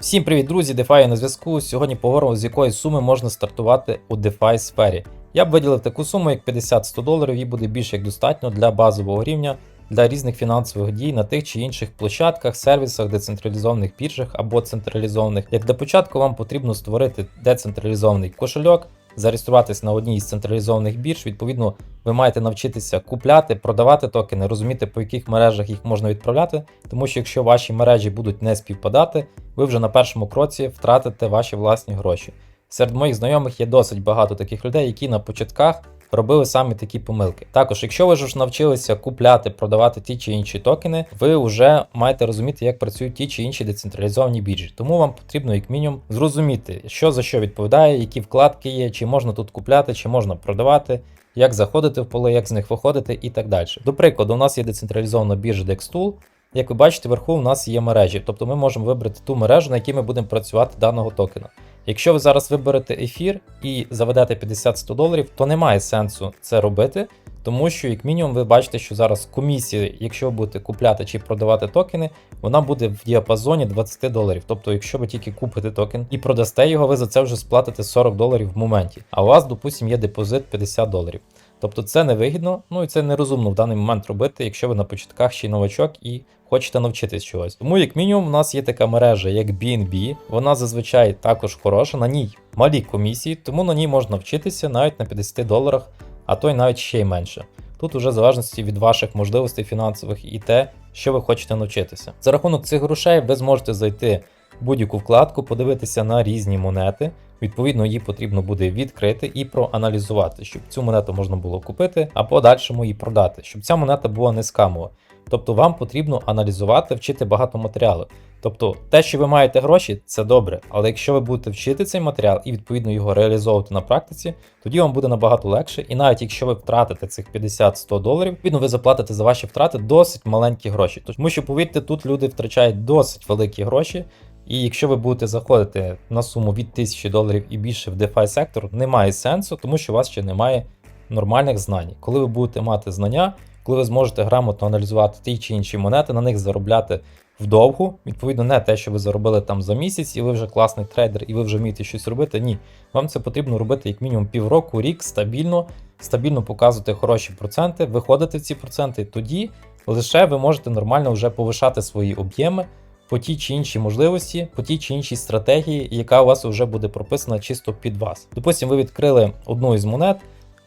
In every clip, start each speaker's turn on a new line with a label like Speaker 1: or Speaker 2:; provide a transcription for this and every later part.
Speaker 1: Всім привіт, друзі! DeFi на зв'язку. Сьогодні поговоримо, з якої суми можна стартувати у DeFi сфері. Я б виділив таку суму, як 50-100 доларів, її буде більше як достатньо для базового рівня для різних фінансових дій на тих чи інших площадках, сервісах, децентралізованих біржах або централізованих. Як для початку вам потрібно створити децентралізований кошельок, зареєструватись на одній із централізованих бірж. Відповідно, ви маєте навчитися купляти, продавати токени, розуміти, по яких мережах їх можна відправляти, тому що якщо ваші мережі будуть не співпадати, ви вже на першому кроці втратите ваші власні гроші. Серед моїх знайомих є досить багато таких людей, які на початках робили саме такі помилки. Також, якщо ви ж навчилися купляти, продавати ті чи інші токени, ви вже маєте розуміти, як працюють ті чи інші децентралізовані біржі. Тому вам потрібно, як мінімум, зрозуміти, що за що відповідає, які вкладки є, чи можна тут купляти, чи можна продавати. Як заходити в поле, як з них виходити і так далі. До прикладу, у нас є децентралізована біржа DexTool. Як ви бачите, вверху у нас є мережі, тобто ми можемо вибрати ту мережу, на якій ми будемо працювати даного токена. Якщо ви зараз виберете ефір і заведете 50-100 доларів, то немає сенсу це робити, тому що, як мінімум, ви бачите, що зараз комісія, якщо ви будете купляти чи продавати токени, вона буде в діапазоні 20 доларів. Тобто, якщо ви тільки купите токен і продасте його, ви за це вже сплатите 40 доларів в моменті. А у вас, допустимо, є депозит 50 доларів. Тобто це невигідно, ну і це нерозумно в даний момент робити, якщо ви на початках ще й новачок і хочете навчитись чогось. Тому, як мінімум, у нас є така мережа, як BNB, вона зазвичай також хороша, на ній малі комісії, тому на ній можна вчитися навіть на 50 доларах, а то й навіть ще й менше. Тут уже в залежності від ваших можливостей фінансових і те, що ви хочете навчитися. За рахунок цих грошей ви зможете зайти будь-яку вкладку, подивитися на різні монети. Відповідно, її потрібно буде відкрити і проаналізувати, щоб цю монету можна було купити, а подальшому її продати, щоб ця монета була не скамова. Тобто вам потрібно аналізувати, вчити багато матеріалу. Тобто, те, що ви маєте гроші, це добре. Але якщо ви будете вчити цей матеріал і відповідно його реалізовувати на практиці, тоді вам буде набагато легше. І навіть якщо ви втратите цих 50-100 доларів, відповідно ви заплатите за ваші втрати досить маленькі гроші. Тому що, повірте, тут люди втрачають досить великі гроші. І якщо ви будете заходити на суму від 1000 доларів і більше в DeFi сектор, немає сенсу, тому що у вас ще немає нормальних знань. Коли ви будете мати знання, коли ви зможете грамотно аналізувати ті чи інші монети, на них заробляти вдовгу, відповідно, не те, що ви заробили там за місяць, і ви вже класний трейдер, і ви вже вмієте щось робити. Ні, вам це потрібно робити як мінімум півроку, рік стабільно, стабільно показувати хороші проценти, виходити в ці проценти. Тоді лише ви можете нормально вже повишати свої об'єми по тій чи іншій можливості, по тій чи іншій стратегії, яка у вас вже буде прописана чисто під вас. Допустимо, ви відкрили одну із монет.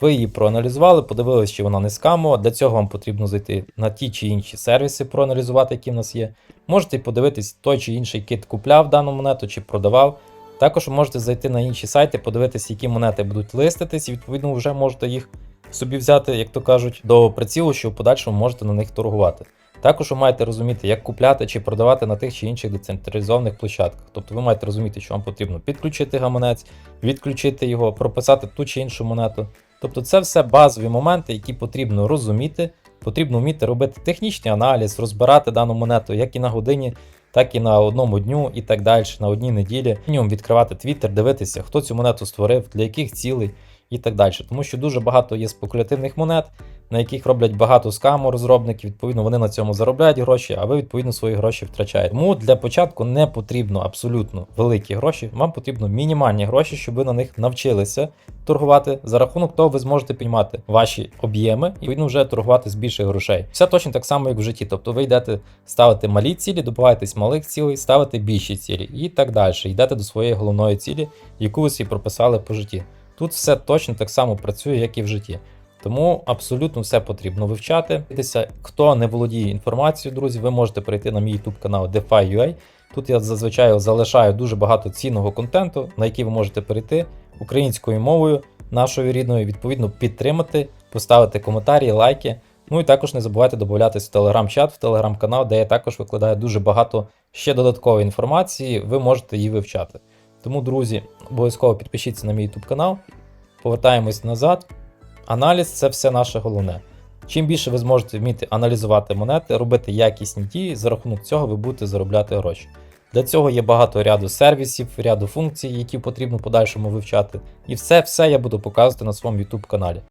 Speaker 1: Ви її проаналізували, подивилися, чи вона не скамова. Для цього вам потрібно зайти на ті чи інші сервіси, проаналізувати, які в нас є. Можете подивитись, той чи інший кит купляв дану монету чи продавав. Також можете зайти на інші сайти, подивитися, які монети будуть листитись, і відповідно вже можете їх собі взяти, як то кажуть, до прицілу, що в подальшому можете на них торгувати. Також ви маєте розуміти, як купляти чи продавати на тих чи інших децентралізованих площадках. Тобто ви маєте розуміти, що вам потрібно підключити гаманець, відключити його, прописати ту чи іншу монету. Тобто це все базові моменти, які потрібно розуміти, потрібно вміти робити технічний аналіз, розбирати дану монету як і на годині, так і на одному дню, і так далі, на одній неділі. Мінімум відкривати твіттер, дивитися, хто цю монету створив, для яких цілей і так далі. Тому що дуже багато є спекулятивних монет, на яких роблять багато скаму розробників, відповідно, вони на цьому заробляють гроші, а ви, відповідно, свої гроші втрачаєте. Тому для початку не потрібно абсолютно великі гроші, вам потрібно мінімальні гроші, щоб ви на них навчилися торгувати. За рахунок того, ви зможете піднімати ваші об'єми і відповідно вже торгувати з більших грошей. Все точно так само, як в житті. Тобто ви йдете ставити малі цілі, добуваєтесь малих цілей, ставите більші цілі і так далі. Йдете до своєї головної цілі, яку ви собі прописали по житті. Тут все точно так само працює, як і в житті. Тому абсолютно все потрібно вивчати. Хто не володіє інформацією, друзі, ви можете перейти на мій YouTube канал DeFi.ua. Тут я зазвичай залишаю дуже багато цінного контенту, на який ви можете перейти українською мовою нашою рідною, відповідно, підтримати, поставити коментарі, лайки. Ну і також не забувайте додатись в телеграм-чат, в телеграм-канал, де я також викладаю дуже багато ще додаткової інформації, ви можете її вивчати. Тому, друзі, обов'язково підпишіться на мій YouTube канал, повертаємось назад. Аналіз це все наше головне. Чим більше ви зможете вміти аналізувати монети, робити якісні дії, за рахунок цього ви будете заробляти гроші. Для цього є багато ряду сервісів, ряду функцій, які потрібно подальшому вивчати. І все все я буду показувати на своєму YouTube каналі.